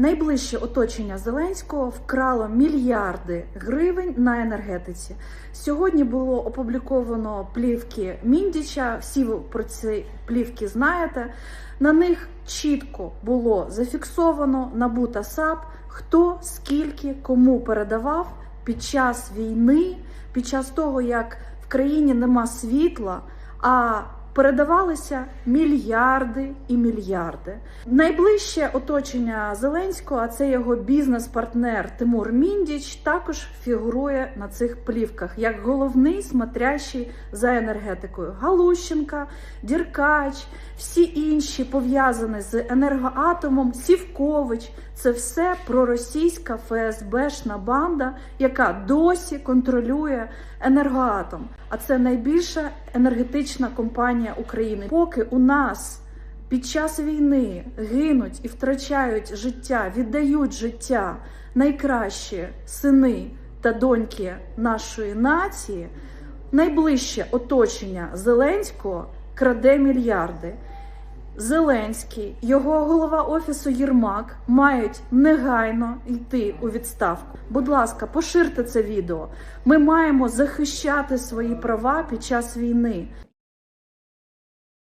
Найближче оточення Зеленського вкрало мільярди гривень на енергетиці. Сьогодні було опубліковано плівки Міндіча. Всі про ці плівки знаєте. На них чітко було зафіксовано НАБУ та САП, хто скільки кому передавав під час війни, під час того, як в країні нема світла, а передавалися мільярди і мільярди. Найближче оточення Зеленського, а це його бізнес-партнер Тимур Міндіч, також фігурує на цих плівках як головний смотрящий за енергетикою. Галущенка, Діркач, всі інші пов'язані з енергоатомом, Сівкович. Це все проросійська ФСБшна банда, яка досі контролює енергоатом. А це найбільша енергетична компанія України. Поки у нас під час війни гинуть і втрачають життя, віддають життя найкращі сини та доньки нашої нації, найближче оточення Зеленського краде мільярди. Зеленський, його голова офісу Єрмак мають негайно йти у відставку. Будь ласка, поширте це відео. Ми маємо захищати свої права під час війни.